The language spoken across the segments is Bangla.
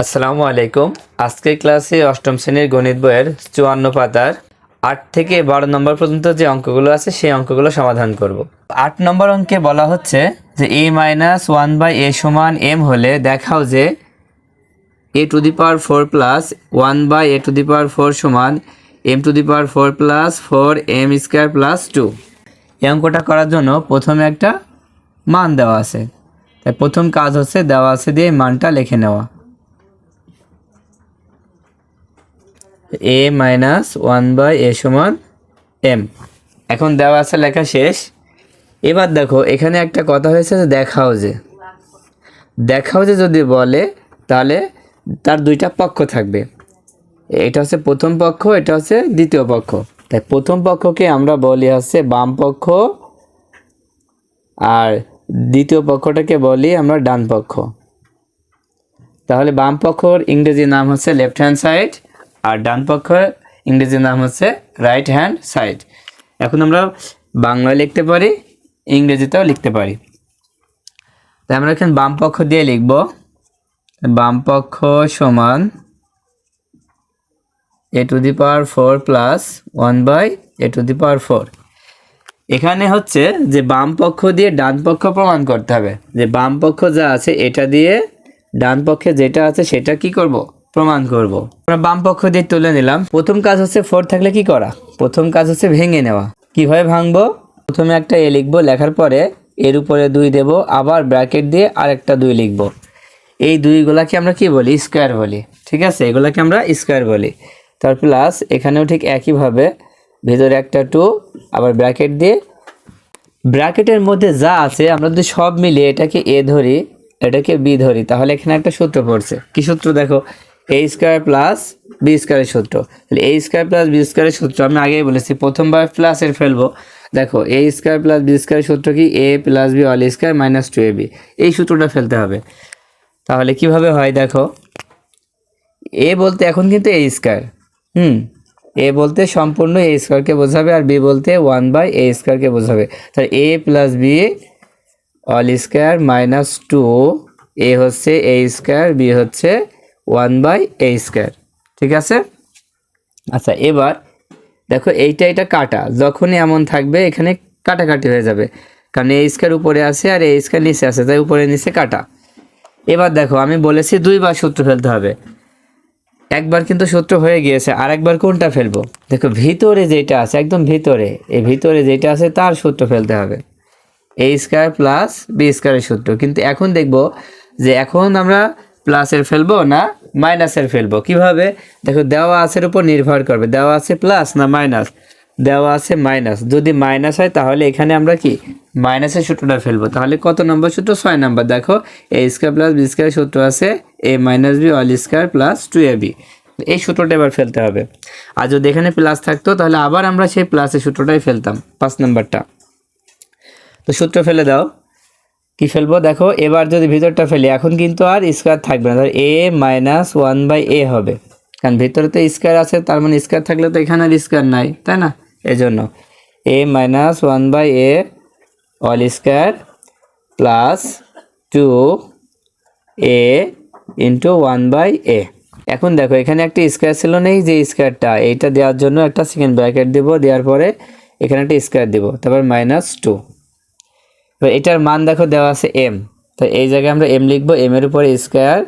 আসসালামু আলাইকুম। আজকের ক্লাসে অষ্টম শ্রেণির গণিত বইয়ের চুয়ান্ন পাতার আট থেকে বারো নম্বর পর্যন্ত যে অঙ্কগুলো আছে, সেই অঙ্কগুলো সমাধান করব। আট নম্বর অঙ্কে বলা হচ্ছে যে A minus one by A সমান এম হলে দেখাও যে A to the power four plus one by A to the power four সমান M to the power four plus four M square plus two এই অঙ্কটা করার জন্য প্রথমে একটা মান দেওয়া আছে। তাই প্রথম কাজ হচ্ছে দেওয়া আছে দিয়ে মানটা লিখে নেওয়া। A minus one by A সমান এম এখন দেওয়া আছে লেখা শেষ। এবার দেখো, এখানে একটা কথা হয়েছে যে দেখাও যে। দেখাও যে যদি বলে, তাহলে তার দুইটা পক্ষ থাকবে। এটা হচ্ছে প্রথম পক্ষ, এটা হচ্ছে দ্বিতীয় পক্ষ। তাই প্রথম পক্ষকে আমরা বলি হচ্ছে বাম পক্ষ, আর দ্বিতীয় পক্ষটাকে বলি আমরা ডান পক্ষ। তাহলে বাম পক্ষর ইংরেজি নাম হচ্ছে লেফট হ্যান্ড সাইড আর ডান পক্ষ ইংরেজি নাম হচ্ছে রাইট হ্যান্ড সাইড এখন আমরা বাংলায় লিখতে পারি, ইংরেজিতেও লিখতে পারি। তাই আমরা এখানে বাম পক্ষ দিয়ে লিখব। বাম পক্ষ সমান A to the power four plus one by A to the power four এখানে হচ্ছে যে বাম পক্ষ দিয়ে ডান পক্ষ প্রমাণ করতে হবে। যে বাম পক্ষ যা আছে, এটা দিয়ে ডান পক্ষে যেটা আছে, সেটা কি করব? প্রমাণ করব। আমরা বাম পক্ষ দিয়ে তুলে নিলাম। প্রথম কাজ হচ্ছে ফোর থাকলে কি করা? প্রথম কাজ হচ্ছে ভেঙে নেওয়া। কীভাবে ভাঙবো? প্রথমে একটা এ লিখব, লেখার পরে এর উপরে দুই দেব, আবার ব্র্যাকেট দিয়ে আরেকটা দুই লিখব। এই দুইগুলাকে আমরা কি বলি? স্কোয়ার বলি। ঠিক আছে? এগুলাকে আমরা স্কোয়ার বলি। তার প্লাস এখানেও ঠিক একইভাবে ভেতরে একটা টু, আবার ব্র্যাকেট দিয়ে ব্র্যাকেটের মধ্যে যা আছে, আমরা যদি সব মিলিয়ে এটাকে এ ধরি, এটাকে বি ধরি, তাহলে এখানে একটা সূত্র পড়ছে। কি সূত্র দেখো? এ স্কোয়ার প্লাস বি স্কোয়ারের সূত্র। তাহলে এ স্কোয়ার প্লাস বি স্কোয়ারের সূত্র আমি আগেই বলেছি, প্রথমবার প্লাসের ফেলব। দেখো এ স্কোয়ার প্লাস বি স্কোয়ারের সূত্র কি? A plus B all square minus two A B এই সূত্রটা ফেলতে হবে। তাহলে কীভাবে হয় দেখো? এ বলতে এখন কিন্তু এ স্কোয়ার হুম এ বলতে সম্পূর্ণ এ স্কোয়ারকে বোঝাবে আর বি বলতে ওয়ান বাই এ স্কোয়ারকে বোঝাবে। তাহলে A plus B all square minus two A হচ্ছে এ স্কোয়ার বি হচ্ছে ওয়ান বাই এ স্কোয়ার, ঠিক আছে? আচ্ছা এবার দেখো এইটা এটা কাটা, যখনই এমন থাকবে এখানে কাটাকাটি হয়ে যাবে, কারণ এ স্কোয়ার উপরে আছে আর এ স্কোয়ার নিচে আছে, তাই উপরে নিচে কাটা। এবার দেখো, আমি বলেছি দুইবার সূত্র ফেলতে হবে। একবার কিন্তু সূত্র হয়ে গিয়েছে আর একবার কোনটা ফেলব? দেখো, ভিতরে যেটা আছে, একদম ভিতরে, এই ভিতরে যেটা আছে তার সূত্র ফেলতে হবে। এ স্কোয়ার প্লাস বি স্কোয়ারের সূত্র, কিন্তু এখন দেখব যে এখন আমরা প্লাসের ফেলব না মাইনাসের ফেলব? কীভাবে? দেখো, দেওয়া আছের উপর নির্ভর করবে। দেওয়া আছে প্লাস না মাইনাস? দেওয়া আছে মাইনাস। যদি মাইনাস হয়, তাহলে এখানে আমরা কি? মাইনাসের সূত্রটা ফেলব। তাহলে কত নম্বর সূত্র? ছয় নম্বর। দেখো A square plus B square সূত্র আছে A minus B all square plus two A B এই সূত্রটা এবার ফেলতে হবে। আর যদি এখানে প্লাস থাকতো, তাহলে আবার আমরা সেই প্লাসের সূত্রটাই ফেলতাম, পাঁচ নম্বরটা। তো সূত্র ফেলে দাও। কি ফেলব? দেখো, এবার যদি ভিতরটা ফেলি, এখন কিন্তু আর স্কোয়ার থাকবে না। ধর A minus one by A হবে। কারণ ভিতরে তো স্কোয়ার আছে, তার মানে স্কোয়ার থাকলে তো এখানে আর স্কোয়ার নাই, তাই না? এই জন্য A minus one by A all square plus two A into one by A এখন দেখো, এখানে একটা স্কোয়ার ছিল নেই যে স্কোয়ারটা এইটা দেওয়ার জন্য একটা সেকেন্ড ব্র্যাকেট দেবো, দেওয়ার পরে এখানে একটা স্কোয়ার দেবো, তারপর মাইনাস টু এবার এটার মান দেখো দেওয়া আছে এম তো এই জায়গায় আমরা এম লিখব এম এর উপরে স্কোয়ার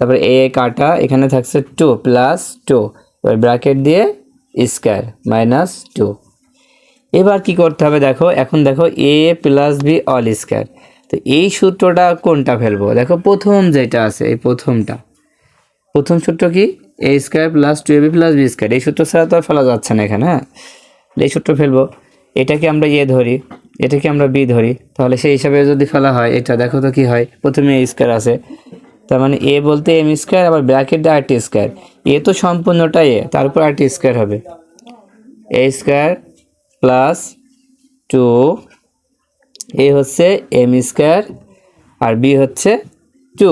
তারপরে এ কাটা, এখানে থাকছে টু প্লাস টু এবার ব্র্যাকেট দিয়ে স্কোয়ার মাইনাস টু এবার কি করতে হবে দেখো, এখন দেখো A plus B all square তো এই সূত্রটা কোনটা ফেলব? দেখো প্রথম যেটা আছে, এই প্রথমটা। প্রথম সূত্র কি? A square plus two a b plus b square এই সূত্র ছাড়া তো আর ফেলা যাচ্ছে না এখানে হ্যাঁ? এই সূত্র ফেলব। এটাকে আমরা এ ধরি, এটাকে আমরা বি ধরি। তাহলে সেই হিসাবে যদি ফেলা হয়, এটা দেখো তো কি হয়, প্রথমে এ স্কোয়ার আছে। তার মানে এ বলতে এম স্কোয়ার, আবার ব্র্যাকেটে আর টি স্কোয়ার। এ তো সম্পূর্ণটা এ, তারপর আর টি স্কোয়ার হবে। A square plus two, a হচ্ছে এম স্কোয়ার, আর বি হচ্ছে টু,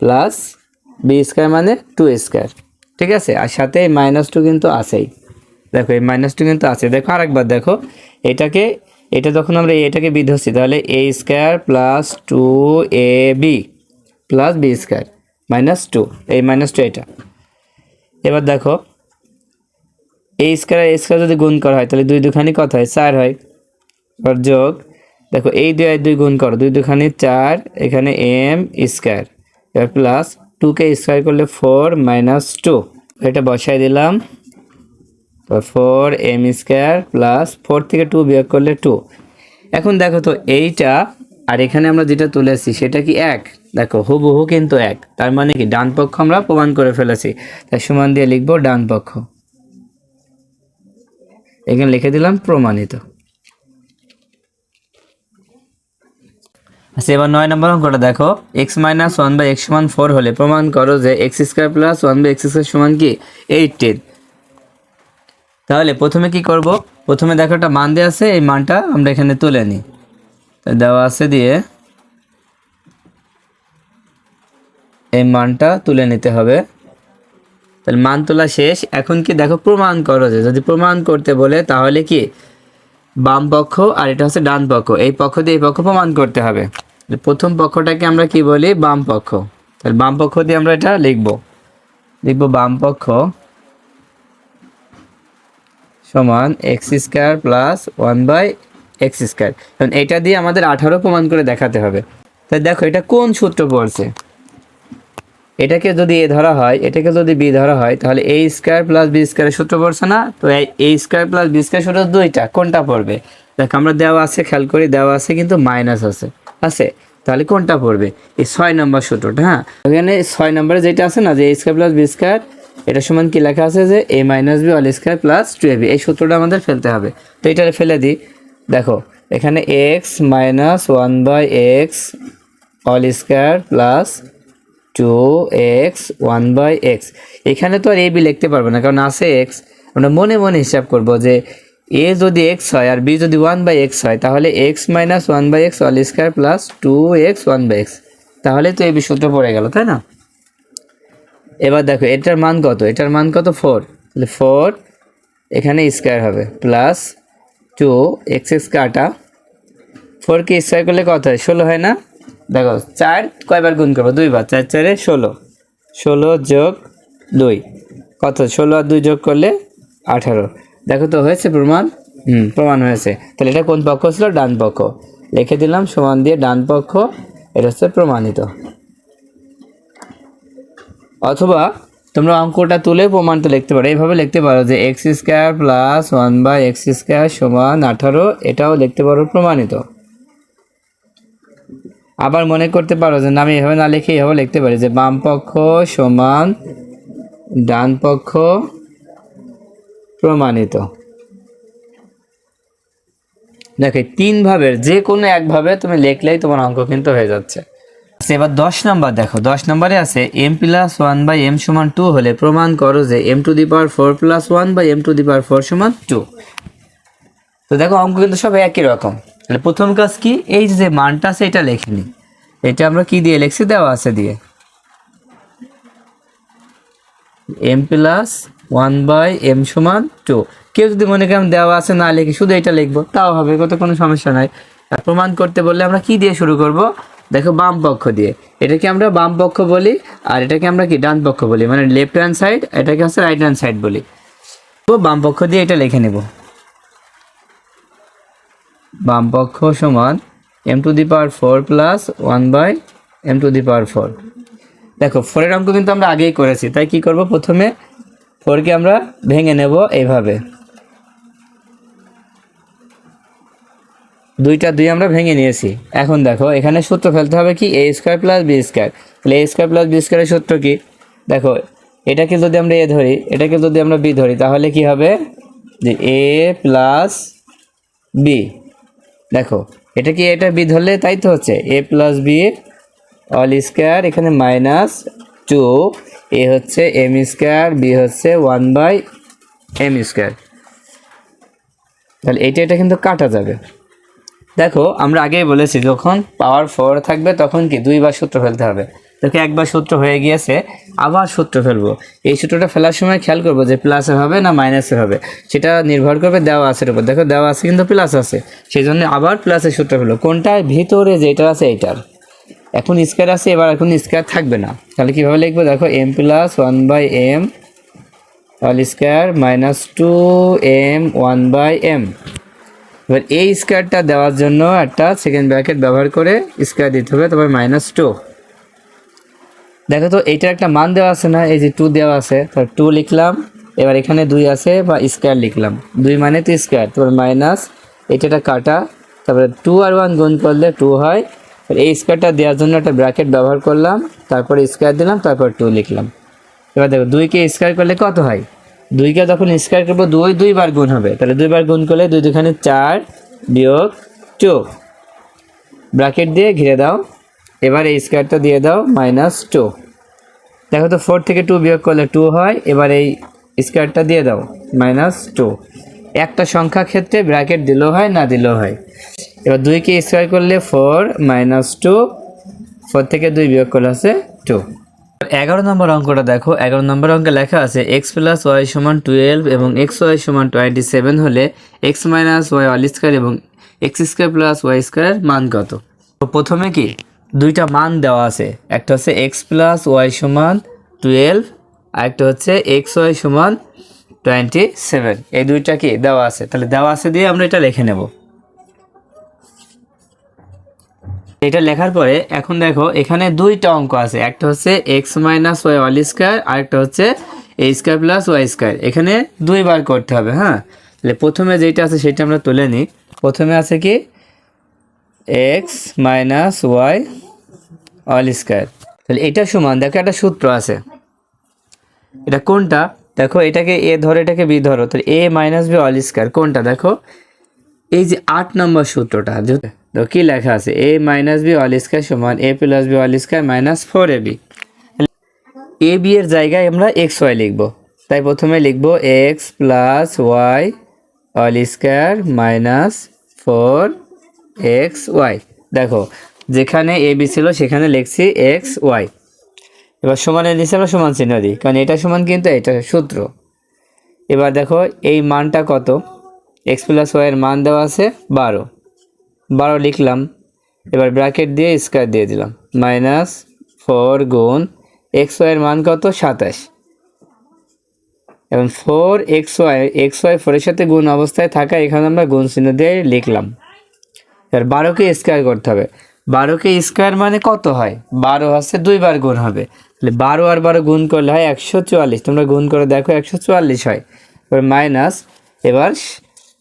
প্লাস বি স্কোয়ার মানে টু স্কোয়ার। ঠিক আছে? আর সাথে মাইনাস টু কিন্তু আছেই। দেখো, এই মাইনাস টু কিন্তু আছে। দেখো, আরেকবার দেখো। এটাকে, এটা যখন আমরা এটাকে বি ধরছি তাহলে a square plus two a b plus b square minus two এই মাইনাস টু এটা। এবার দেখো এই স্কোয়ার এ স্কোয়ার যদি গুণ করা হয়, তাহলে দুই দুখানি কত হয়? চার হয়। এবার যোগ, দেখো, এই দুই আর দুই গুণ করো, দুই দুখানি চার, এখানে এম স্কোয়ার এবার প্লাস টুকে স্কোয়ার করলে ফোর মাইনাস টু এটা বসাই দিলাম। Four m square plus four থেকে টু বিয়োগ করলে টু এখন দেখো তো এইটা, আর এখানে আমরা যেটা তুলেছি সেটা কি এক? দেখো, হুবহু কিন্তু এক। তার মানে কি? ডান পক্ষ আমরা প্রমাণ করে ফেলেছি। তাই সমান দিয়ে লিখব ডান পক্ষ। এখানে লিখে দিলাম প্রমাণিত। আচ্ছা এবার নয় নম্বর অঙ্কটা দেখো। X minus one by x সমান ফোর হলে প্রমাণ করো যে x square plus one by x square সমান কি? এইটিন তাহলে প্রথমে কি করব? প্রথমে দেখো একটা মান দেওয়া আছে, এই মানটা আমরা এখানে তুলে নিই। দেওয়া আছে দিয়ে এই মানটা তুলে নিতে হবে। তাহলে মান তোলা শেষ। এখন কি দেখো প্রমাণ করো যে, যদি প্রমাণ করতে বলে তাহলে কি? বাম পক্ষ আর এটা হচ্ছে ডান পক্ষ। এই পক্ষ দিয়ে এই পক্ষ প্রমাণ করতে হবে। প্রথম পক্ষটাকে আমরা কি বলি? বাম পক্ষ। তাহলে বাম পক্ষ দিয়ে আমরা এটা লিখব। লিখব বাম পক্ষ। সমান x square plus one by x square কারণ এটা দিয়ে আমাদের আঠারো প্রমাণ করে দেখাতে হবে। তাই দেখো, এটা কোন সূত্র পড়ছে? এটাকে যদি এ ধরা হয়, এটাকে যদি বি ধরা হয়, তাহলে এ স্কোয়ার প্লাস বি স্কোয়ারের সূত্র পড়ছে না? তো a square plus b square সূত্র দুইটা, কোনটা পড়বে? দেখো, আমরা দেওয়া আছে, খেয়াল করি, দেওয়া আছে, কিন্তু মাইনাস আছে। আছে? তাহলে কোনটা পড়বে? এই ছয় নম্বর সূত্রটা হ্যাঁ? এখানে ছয় নম্বরে যেটা আছে না, যে a square plus b square এটা সমান কি লেখা আছে যে a minus b all square plus two a b এই সূত্রটা আমাদের ফেলতে হবে। তো এটা ফেলে দিই। দেখো, এখানে x minus one by x all square plus two x one by x এখানে তো আর এ বি লিখতে পারব না, কারণ আছে এক্স আমরা মনে মনে হিসাব করব যে এ যদি এক্স হয় আর বি যদি ওয়ান বাই এক্স হয়, তাহলে x minus one by x all square plus two x one by x তাহলে তো এই বি সূত্র পড়ে গেল, তাই না? এবার দেখো, এটার মান কত? এটার মান কত? ফোর তাহলে ফোর এখানে স্কোয়ার হবে। প্লাস টু এক্স এক্স কাটা ফোরকে স্কোয়ার করলে কত হয়? ষোলো হয় না? দেখো, চার কয়বার গুণ করব? দুইবার। চার চারে ষোলো। ষোলো যোগ দুই। কত? ষোলো আর দুই যোগ করলে আঠারো। দেখো তো, হয়েছে প্রমাণ? হুম, প্রমাণ হয়েছে। তাহলে এটা কোন পক্ষ ছিল? ডান পক্ষ। লিখে দিলাম, সমান দিয়ে ডান পক্ষ, এটা হচ্ছে প্রমাণিত। অথবা তোমরা অঙ্কটা তুলে প্রমাণটা লিখতে পারো। এইভাবে লিখতে পারো যে x square plus one by x square সমান আঠারো, এটাও লিখতে পারো প্রমাণিত। আবার মনে করতে পারো যে না, আমি এভাবে না লিখে এভাবে লিখতে পারি যে বাম পক্ষ সমান ডান পক্ষ প্রমাণিত। তিন ভাবের যে কোনো একভাবে তুমি লিখলেই তোমার অঙ্ক কিন্তু হয়ে যাচ্ছে। আচ্ছা, এবার দশ নাম্বার দেখো। দশ নম্বরে আছে m plus one by m সমান টু হলে প্রমাণ করো যে m to the power four plus one by m to the power four সমান টু তো দেখো অঙ্ক কিন্তু সব একই রকম। তাহলে প্রথম কাজ কি? এই যে মানটা আছে এটা লেখিনি এটা আমরা কি দিয়ে লিখছি? দেওয়া আছে দিয়ে। M plus one by m সমান টু কেউ যদি মনে করেন দেওয়া আছে না লিখে শুধু এটা লিখব তাও হবে কত কোনো সমস্যা নাই। প্রমাণ করতে বললে আমরা কি দিয়ে শুরু করব? দেখো বাম পক্ষ দিয়ে। এটাকে আমরা বাম পক্ষ বলি, আর এটাকে আমরা কি, ডান পক্ষ বলি। মানে লেফট হ্যান্ড সাইড এটাকে হচ্ছে রাইট হ্যান্ড সাইড বলি। তো বাম পক্ষ দিয়ে এটা লিখে নেব। বাম পক্ষ সমান m to the power four plus one by m to the power four দেখো ফোরের অঙ্ক কিন্তু আমরা আগেই করেছি। তাই কি করব? প্রথমে ফোরকে আমরা ভেঙে নেব এইভাবে। দুইটা দুই আমরা ভেঙে নিয়েছি। এখন দেখো, এখানে সূত্র ফেলতে হবে কি? A square plus b square তাহলে এ স্কোয়ার প্লাস বি স্কোয়ারের সূত্র কি? দেখো, এটাকে যদি আমরা এ ধরি, এটাকে যদি আমরা বি ধরি, তাহলে কি হবে? যে এ প্লাস বি দেখো, এটা কি এটা বি ধরলে তাই তো হচ্ছে? A plus b all square এখানে মাইনাস টু এ হচ্ছে এম স্কোয়ার বি হচ্ছে ওয়ান বাই এম স্কোয়ার তাহলে এটা এটা কিন্তু কাটা যাবে। দেখো, আমরা আগেই বলেছি, যখন পাওয়ার ফোর থাকবে, তখন কি দুইবার সূত্র ফেলতে হবে। দেখো, একবার সূত্র হয়ে গিয়েছে, আবার সূত্র ফেলব। এই সূত্রটা ফেলার সময় খেয়াল করব যে প্লাসে হবে না মাইনাসে হবে। সেটা নির্ভর করবে দেওয়া আছে উপর। দেখো, দেওয়া আছে কিন্তু প্লাস আছে। সেই জন্য আবার প্লাসের সূত্র ফেলব। কোনটার ভিতরে যেটা আছে, এইটার। এখন স্কোয়ার আছে, এবার এখন স্কোয়ার থাকবে না। তাহলে কীভাবে লিখব? দেখো m plus one by m all square minus two m one by m এবার এই স্কোয়ারটা দেওয়ার জন্য একটা সেকেন্ড ব্র্যাকেট ব্যবহার করে স্কোয়ার দিতে হবে, তারপর মাইনাস টু দেখো তো, এইটার একটা মান দেওয়া আছে না? এই যে টু দেওয়া আছে তার টু লিখলাম, এবার এখানে দুই আছে বা স্কোয়ার লিখলাম। দুই মানে তো স্কোয়ার তারপর মাইনাস এটা কাটা, তারপরে টু আর ওয়ান গুণ করলে টু হয়। এই স্কোয়ারটা দেওয়ার জন্য একটা ব্র্যাকেট ব্যবহার করলাম, তারপরে স্কোয়ার দিলাম, তারপর টু লিখলাম। এবার দেখো, দুইকে স্কোয়ার করলে কত হয়? দুইকে যখন স্কোয়ার করব, দুই দুইবার গুণ হবে। তাহলে দুইবার গুণ করলে দুই দুখানে চার বিয়োগ টু ব্র্যাকেট দিয়ে ঘিরে দাও। এবার এই স্কোয়ারটা দিয়ে দাও মাইনাস টু দেখো তো ফোর থেকে টু বিয়োগ করলে টু হয়, এবার এই স্কোয়ারটা দিয়ে দাও মাইনাস টু একটা সংখ্যা ক্ষেত্রে ব্র্যাকেট দিলেও হয়, না দিলেও হয়। এবার দুইকে স্কোয়ার করলে ফোর মাইনাস টু ফোর থেকে দুই বিয়োগ করলে আছে টু এগারো নম্বর অঙ্কটা দেখো। এগারো নম্বর অঙ্কে লেখা আছে এক্স প্লাস ওয়াই সমান টুয়েলভ এবং এক্স ওয়াই সমান টোয়েন্টি সেভেন হলে x minus y all square এবং এক্স স্কোয়ার প্লাস ওয়াই স্কোয়ারের মান কত? তো প্রথমে কি দুইটা মান দেওয়া আছে। একটা হচ্ছে এক্স প্লাস ওয়াই সমান টুয়েলভ আর একটা হচ্ছে এক্স ওয়াই সমান টোয়েন্টি সেভেন এই দুইটা কি দেওয়া আছে? তাহলে দেওয়া আছে দিয়ে আমরা এটা লিখে নেব। এটা লেখার পরে এখন দেখো, এখানে দুইটা অঙ্ক আছে। একটা হচ্ছে x minus y all square আর একটা হচ্ছে a square plus y square এখানে দুইবার করতে হবে হ্যাঁ? তাহলে প্রথমে যেটা আছে সেটা আমরা তুলে নিই। প্রথমে আছে কি? X minus y all square তাহলে এটা সমান, দেখো একটা সূত্র আছে। এটা কোনটা? দেখো, এটাকে এ ধরো, এটাকে বি ধরো। তাহলে a minus b all square কোনটা? দেখো, এই যে আট নম্বর সূত্রটা যে- দেখো কি লেখা আছে? A minus b all square সমান a plus b all square minus four a b a b এর জায়গায় আমরা এক্স ওয়াই লিখব। তাই প্রথমে লিখব x plus y all square minus four x y দেখো, যেখানে এ বি ছিল, সেখানে লিখছি এক্স ওয়াই এবার সমানের নিচে আমরা সমান চিহ্ন দিই, কারণ এটা সমান কিন্তু এটা সূত্র। এবার দেখো, এই মানটা কত? এক্স প্লাস ওয়াইয়ের মান দেওয়া আছে বারো। বারো লিখলাম, এবার ব্র্যাকেট দিয়ে স্কোয়ার দিয়ে দিলাম। মাইনাস ফোর গুণ এক্স ওয়াইয়ের মান কত? সাতাশ। এবং four x y x y ফোরের সাথে গুণ অবস্থায় থাকা এখানে আমরা গুণ চিহ্ন দিয়ে লিখলাম। এবার বারোকে স্কোয়ার করতে হবে। বারোকে স্কোয়ার মানে কত হয়? বারো হচ্ছে দুইবার গুণ হবে। তাহলে বারো আর বারো গুণ করলে হয় একশো চুয়াল্লিশ। তোমরা গুণ করে দেখো একশো চুয়াল্লিশ হয়। এবার মাইনাস এবার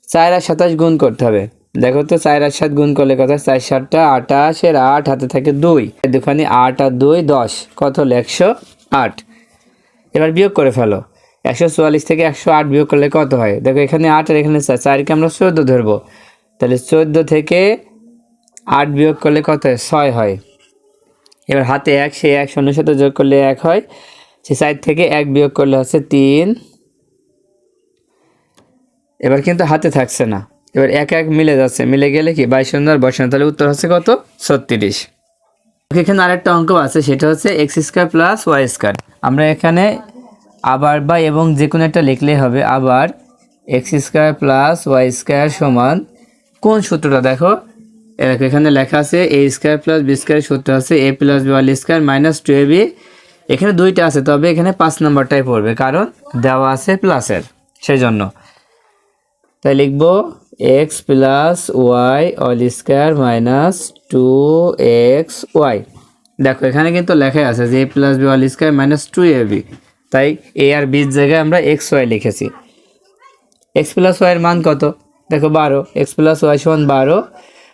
চার আর সাতাশ গুণ করতে হবে। দেখো তো, চার আর সাত গুণ করলে কত? চার সাতটা আটাশ এর আট, হাতে থাকে দুই। দুখানি আট আর দুই, দশ। কত হলো? একশো আট। এবার বিয়োগ করে ফেলো। একশো চুয়াল্লিশ থেকে একশো আট বিয়োগ করলে কত হয়? দেখো, এখানে আট আর এখানে চার। চারকে আমরা চোদ্দ ধরবো। তাহলে চোদ্দ থেকে আট বিয়োগ করলে কত হয়? ছয় হয়। এবার হাতে এক, সে এক শূন্যের সাথে যোগ করলে এক হয়। সে সাইড থেকে এক বিয়োগ করলে হচ্ছে তিন। এবার কিন্তু হাতে থাকছে না। এবার এক এক মিলে যাচ্ছে। মিলে গেলে কি? বাইশ আর বসানো তাহলে উত্তর হচ্ছে কত? ছত্রিশ। এখানে আরেকটা অঙ্ক আছে। সেটা হচ্ছে x square plus y square. আমরা এখানে আবার বা এবং যে কোনো একটা লিখলেই হবে আবার x square plus y square সমান কোন সূত্রটা? দেখো এখানে লেখা আছে a square plus b square সূত্র আছে a plus all square minus two a b. এখানে দুইটা আছে, তবে এখানে পাঁচ নম্বরটাই পড়বে, কারণ দেওয়া আছে প্লাসের। সেই জন্য। তাই লিখব x plus y all square minus two x y দেখো, এখানে কিন্তু লেখাই আছে যে a plus b all square minus two a b তাই এ আর বির জায়গায় আমরা এক্স ওয়াই লিখেছি। এক্স প্লাস ওয়াইয়ের মান কত? দেখো, বারো। এক্স প্লাস ওয়াই সমান বারো।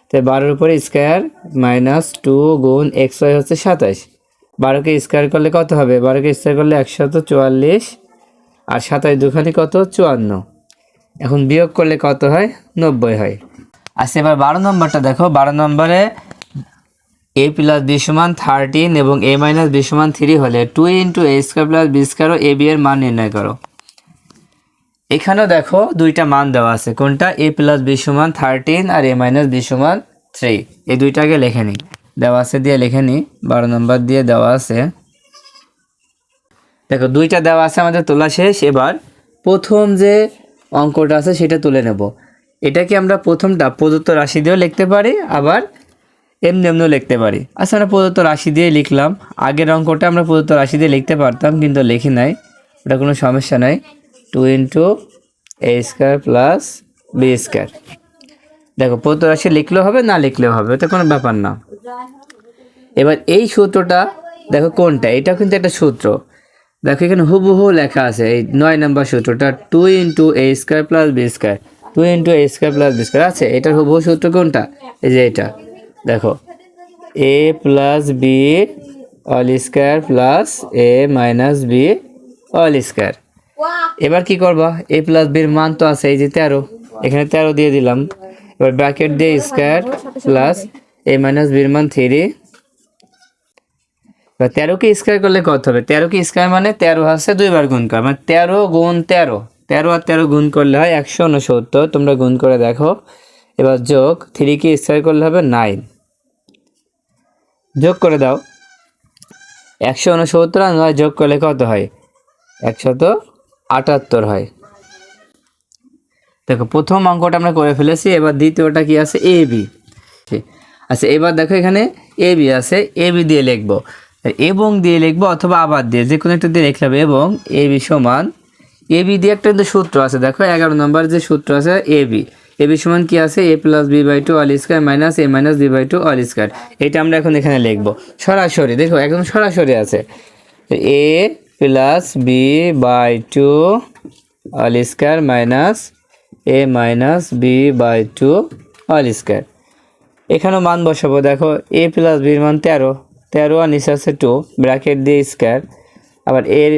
তাই বারোর উপরে স্কোয়ার মাইনাস টু গুণ এক্স ওয়াই হচ্ছে সাতাশ। বারোকে স্কোয়ার করলে কত হবে? বারোকে স্কোয়ার করলে একশত চুয়াল্লিশ। আর সাতাশ দুখানি কত? চুয়ান্ন। এখন বিয়োগ করলে কত হয়? নব্বই হয়। আচ্ছা এবার বারো নম্বরটা দেখো। বারো নম্বরে এ প্লাস বি সমান থার্টিন এবং এ মাইনাস বি সমান থ্রি হলে two into a square plus b square a b এর মান নির্ণয় করো। এখানেও দেখো দুইটা মান দেওয়া আছে। কোনটা? এ প্লাস বি সমান থার্টিন আর এ মাইনাস বি সমান থ্রি এই দুইটাকে লেখে নিই। দেওয়া আছে দিয়ে লেখে নিই। বারো নম্বর দিয়ে দেওয়া আছে। দেখো, দুইটা দেওয়া আছে, আমাদের তোলা শেষ। এবার প্রথম যে অঙ্কটা আছে সেটা তুলে নেব। এটাকে আমরা প্রথমটা প্রদত্ত রাশি দিয়েও লিখতে পারি, আবার এমনি এমনিও লিখতে পারি। আচ্ছা আমরা প্রদত্ত রাশি দিয়ে লিখলাম। আগের অঙ্কটা আমরা প্রদত্ত রাশি দিয়ে লিখতে পারতাম, কিন্তু লিখি নাই। ওটা কোনো সমস্যা নাই। Two into a square plus b square. দেখো, প্রদত্ত রাশি লিখলেও হবে, না লিখলেও হবে ওটা কোনো ব্যাপার না। এবার এই সূত্রটা, দেখো কোনটা? এটাও কিন্তু একটা সূত্র। দেখো, এখানে হুবহু লেখা আছে, এই নয় নম্বর সূত্রটা two into a square plus b square two into a square plus b square আছে এটার হুবহু সূত্র কোনটা? এই যে এটা, দেখো a plus b all square plus a minus b all square এবার কি করবা? এ প্লাস বির মান তো আছে, এই যে তেরো, এখানে তেরো দিয়ে দিলাম। এবার ব্র্যাকেট দিয়ে স্কোয়ার প্লাস এ মাইনাস বির মান থ্রি এবার তেরোকে স্কোয়ার করলে কত হবে? তেরোকে স্কোয়ার মানে তেরো আছে দুইবার গুণ কর। মানে তেরো গুণ তেরো। তেরো আর তেরো গুণ করলে হয় একশো উনসত্তর তোমরা গুণ করে দেখো। এবার যোগ থ্রিকে স্কোয়ার করলে হবে নাইন যোগ করে দাও। একশো উনসত্তর আর নয় যোগ করলে কত হয়? একশত আটাত্তর হয়। দেখো, প্রথম অঙ্কটা আমরা করে ফেলেছি। এবার দ্বিতীয়টা কি আছে? এ বি আচ্ছা এবার দেখো এখানে এ বি আছে। এ বি দিয়ে লিখব। এবং দিয়ে লিখব অথবা আবার দিয়ে, যে কোনো একটা দিয়ে হবে, এবং এ বি সমান এ বি দিয়ে একটা কিন্তু সূত্র আছে, দেখো এগারো নম্বর যে সূত্র আছে এ বি। এ বি সমান কি আছে? A plus b by two all square minus a minus b by two all square এটা আমরা এখন এখানে লিখব। সরাসরি, দেখো একদম সরাসরি আছে। A plus b by two all square minus a minus b by two all square এখানেও মান বসাবো, দেখো এ প্লাস বির মান তেরো। তেরো আর নিচে আছে টু ব্র্যাকেট দিয়ে স্কোয়ার আবার এর,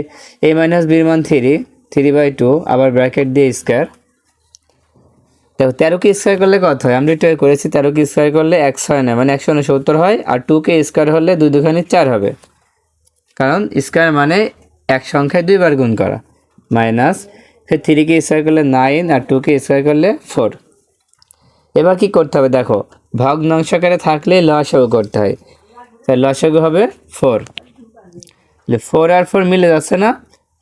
এ মাইনাস বির মান থ্রি থ্রি বাই টু আবার ব্র্যাকেট দিয়ে স্কোয়ার দেখো তেরোকে স্কোয়ার করলে কত হয়? আমরা এটা করেছি তেরোকে স্কোয়ার করলে একশো হয় না মানে একশো উনসত্তর হয়, আর টুকে স্কোয়ার হলে দুই দুখানি চার হবে। কারণ স্কোয়ার মানে এক সংখ্যায় দুইবার গুণ করা। মাইনাস ফের থ্রিকে স্কোয়ার করলে নাইন আর টুকে স্কোয়ার করলে ফোর এবার কি করতে হবে? দেখো ভগ্নাংশকারে থাকলে লসাগু করতে হয়। তাই লসাগু হবে ফোর ফোর আর ফোর মিলে যাচ্ছে না।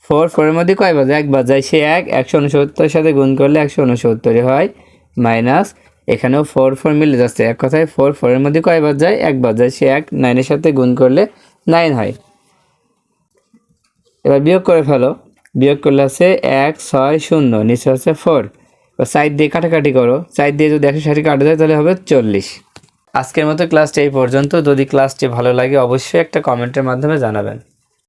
ফোর ফোরের মধ্যে কয় বাজে? এক বাজায় সে এক, একশো উনসত্তরের সাথে গুণ করলে একশো উনসত্তরই হয় মাইনাস এখানেও ফোর ফোর মিলে যাচ্ছে। এক কথায় ফোর ফোরের মধ্যে কয় বাজায় এক বাজায় সে এক নাইনের সাথে গুণ করলে নাইন হয়। এবার বিয়োগ করে ফেলো। বিয়োগ করলে আছে এক, ছয়, শূন্য। নিচে হচ্ছে ফোর সাইড দিয়ে কাটাকাটি করো। সাইড দিয়ে যদি একশো ষাটে কাটা যায়, তাহলে হবে চল্লিশ। আজকের মতো ক্লাসটি এই পর্যন্ত। যদি ক্লাসটি ভালো লাগে অবশ্যই একটা কমেন্টের মাধ্যমে জানাবেন।